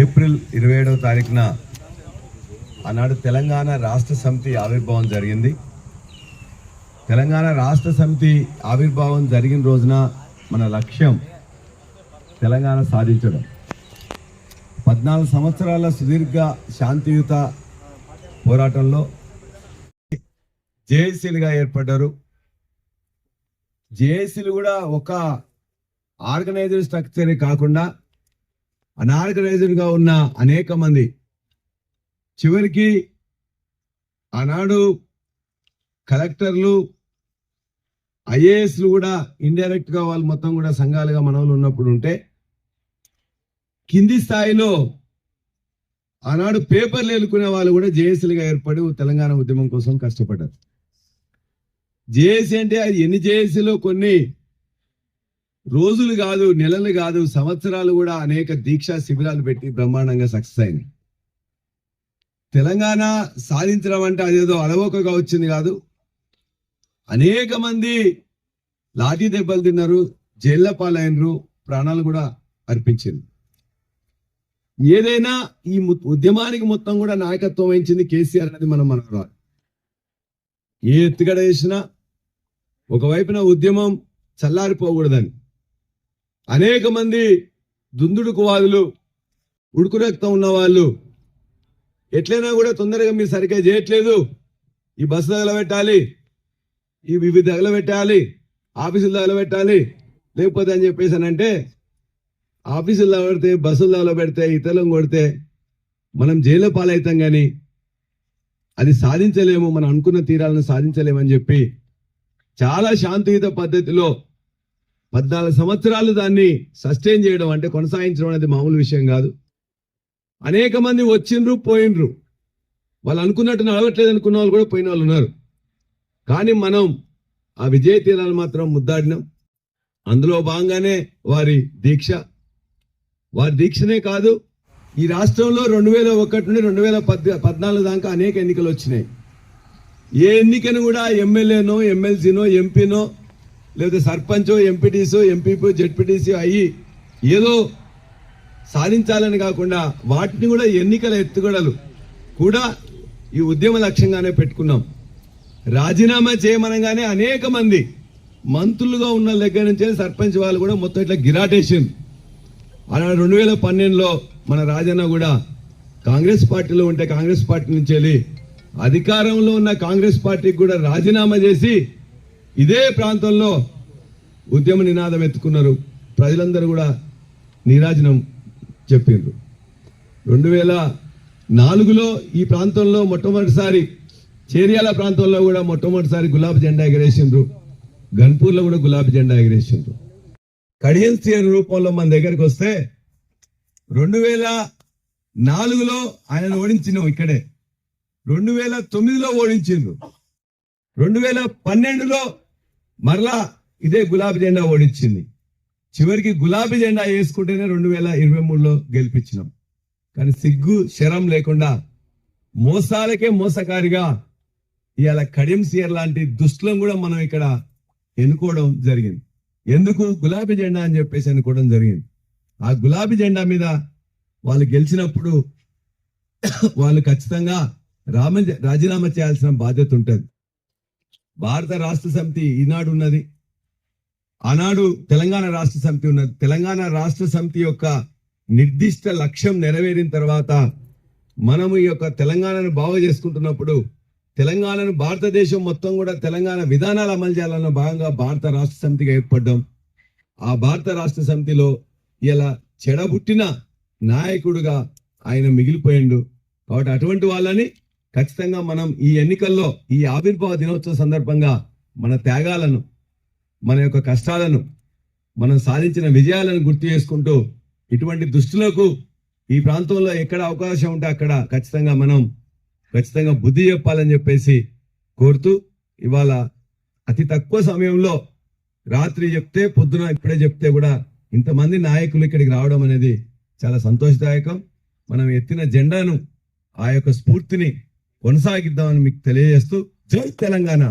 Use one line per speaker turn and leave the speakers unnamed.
April ఇరవై ఏడవ తారీఖున ఆనాడు తెలంగాణ రాష్ట్ర సమితి ఆవిర్భావం జరిగింది. తెలంగాణ రాష్ట్ర సమితి ఆవిర్భావం జరిగిన రోజున మన లక్ష్యం తెలంగాణ సాధించడం. పద్నాలుగు సంవత్సరాల సుదీర్ఘ శాంతియుత పోరాటంలో జేఏసీలుగా ఏర్పడ్డారు. జేఏసీలు కూడా ఒక ఆర్గనైజర్ స్ట్రక్చరే కాకుండా అనార్గనైజ్డ్గా ఉన్న అనేక మంది. చివరికి ఆనాడు కలెక్టర్లు ఐఏఎస్లు కూడా ఇండైరెక్ట్గా వాళ్ళు మొత్తం కూడా సంఘాలుగా మనవులు ఉన్నప్పుడు ఉంటే కింది స్థాయిలో ఆనాడు పేపర్లు ఎలుకునే వాళ్ళు కూడా జేఏసీలుగా ఏర్పడి తెలంగాణ ఉద్యమం కోసం కష్టపడ్డారు. జేఏసీ అంటే అది ఎన్ని జేఏసీలో కొన్ని రోజులు కాదు నెలలు కాదు సంవత్సరాలు కూడా అనేక దీక్షా శిబిరాలు పెట్టి బ్రహ్మాండంగా సక్సెస్ అయింది. తెలంగాణ సాధించడం అంటే అదేదో అలవోకగా వచ్చింది కాదు. అనేక మంది లాఠీ దెబ్బలు తిన్నారు జైళ్ళ పాలైనరు ప్రాణాలు కూడా అర్పించింది. ఏదైనా ఈ ము- ఉద్యమానికి మొత్తం కూడా నాయకత్వం వహించింది కేసీఆర్ అనేది మనం మనరాలి ఏ ఎత్తుగడ వేసినా ఒకవైపున ఉద్యమం చల్లారిపోకూడదని. అనేక మంది దుందుడుకు వాదులు ఉన్న వాళ్ళు. ఎట్లయినా కూడా తొందరగా మీరు సరిగ్గా చేయట్లేదు. ఈ బస్సు తగలబెట్టాలి ఈ ఇవి తగలబెట్టాలి ఆఫీసులు తగలబెట్టాలి. లేకపోతే అని చెప్పేసి అని అంటే ఆఫీసులు తగలబెడితే బస్సులు తగలబెడితే ఇతరులను కొడితే మనం జైలు పాలవుతాం కానీ అది సాధించలేము మనం అనుకున్న తీరాలను సాధించలేమని చెప్పి చాలా శాంతియుత పద్ధతిలో పద్నాలుగు సంవత్సరాలు దాన్ని సస్టైన్ చేయడం అంటే కొనసాగించడం అనేది మామూలు విషయం కాదు. అనేక మంది వచ్చిండ్రు పోయినరు వాళ్ళు అనుకున్నట్టు నడవట్లేదు అనుకున్న వాళ్ళు కూడా పోయిన వాళ్ళు ఉన్నారు. కానీ మనం ఆ విజయ తీరాలు మాత్రం ముద్దాడినాం. అందులో భాగంగానే వారి దీక్ష. వారి దీక్షనే కాదు ఈ రాష్ట్రంలో రెండు వేల ఒకటి నుండి రెండు వేల పద్ పద్నాలుగు దాకా అనేక ఎన్నికలు వచ్చినాయి. ఏ ఎన్నికను కూడా ఎమ్మెల్యేనో ఎమ్మెల్సీనో ఎంపీనో లేదా సర్పంచో ఎంపీటీసో ఎంపీపో జెడ్పీటీసీ అయ్యి ఏదో సాధించాలని కాకుండా వాటిని కూడా ఎన్నికల ఎత్తుగడలు కూడా ఈ ఉద్యమ లక్ష్యంగానే పెట్టుకున్నాం. రాజీనామా చేయమనగానే అనేక మంది మంత్రులుగా ఉన్న దగ్గర నుంచి సర్పంచ్ వాళ్ళు కూడా మొత్తం ఇట్లా గిరాటేషన్ అలా రెండు వేల పన్నెండులో మన రాజన్న కూడా కాంగ్రెస్ పార్టీలో ఉంటే కాంగ్రెస్ పార్టీ నుంచి వెళ్ళి అధికారంలో ఉన్న కాంగ్రెస్ పార్టీకి కూడా రాజీనామా చేసి ఇదే ప్రాంతంలో ఉద్యమ నినాదం ఎత్తుకున్నారు. ప్రజలందరూ కూడా నీరాజనం చెప్పిండ్రు రెండు వేల నాలుగులో ఈ ప్రాంతంలో మొట్టమొదటిసారి చేరియాల ప్రాంతంలో కూడా మొట్టమొదటిసారి గులాబీ జెండా ఎగరేసిండ్రు. గన్పూర్లో కూడా గులాబీ జెండా ఎగరేసిండ్రు. కడియన్ సీఎం రూపంలో మన దగ్గరికి వస్తే రెండు వేల నాలుగులో ఆయనను ఓడించినాం ఇక్కడే. రెండు వేల తొమ్మిదిలో ఓడించిండ్రు. రెండు వేల పన్నెండులో మరలా ఇదే గులాబీ జెండా ఓడించింది. చివరికి గులాబీ జెండా వేసుకుంటేనే రెండు వేల ఇరవై మూడులో గెలిపించినాం. కానీ సిగ్గు శరం లేకుండా మోసాలకే మోసకారిగా ఇవాళ కడియం సీఆర్ లాంటి దుస్తులను కూడా మనం ఇక్కడ ఎన్నుకోవడం జరిగింది. ఎందుకు? గులాబీ జెండా అని చెప్పేసి ఎన్నుకోవడం జరిగింది. ఆ గులాబీ జెండా మీద వాళ్ళు గెలిచినప్పుడు వాళ్ళు ఖచ్చితంగా రామ రాజీనామా చేయాల్సిన బాధ్యత ఉంటుంది. భారత రాష్ట్ర సమితి ఈనాడు ఉన్నది ఆనాడు తెలంగాణ రాష్ట్ర సమితి ఉన్నది. తెలంగాణ రాష్ట్ర సమితి యొక్క నిర్దిష్ట లక్ష్యం నెరవేరిన తర్వాత మనము ఈ యొక్క తెలంగాణను బాగు చేసుకుంటున్నప్పుడు తెలంగాణను భారతదేశం మొత్తం కూడా తెలంగాణ విధానాలు అమలు చేయాలన్న భాగంగా భారత రాష్ట్ర సమితిగా ఏర్పడ్డాం. ఆ భారత రాష్ట్ర సమితిలో ఇలా చెడబుట్టిన నాయకుడుగా ఆయన మిగిలిపోయిండు. కాబట్టి అటువంటి వాళ్ళని ఖచ్చితంగా మనం ఈ ఎన్నికల్లో ఈ ఆవిర్భావ దినోత్సవ సందర్భంగా మన త్యాగాలను మన యొక్క కష్టాలను మనం సాధించిన విజయాలను గుర్తు చేసుకుంటూ ఇటువంటి దుస్తులకు ఈ ప్రాంతంలో ఎక్కడ అవకాశం ఉంటే అక్కడ ఖచ్చితంగా మనం ఖచ్చితంగా బుద్ధి చెప్పాలని చెప్పేసి కోరుతూ ఇవాళ అతి తక్కువ సమయంలో రాత్రి చెప్తే పొద్దున ఇప్పుడే చెప్తే కూడా ఇంతమంది నాయకులు ఇక్కడికి రావడం అనేది చాలా సంతోషదాయకం. మనం ఎత్తిన జెండాను ఆ యొక్క స్ఫూర్తిని కొనసాగిద్దామని మీకు తెలియజేస్తూ జై తెలంగాణ.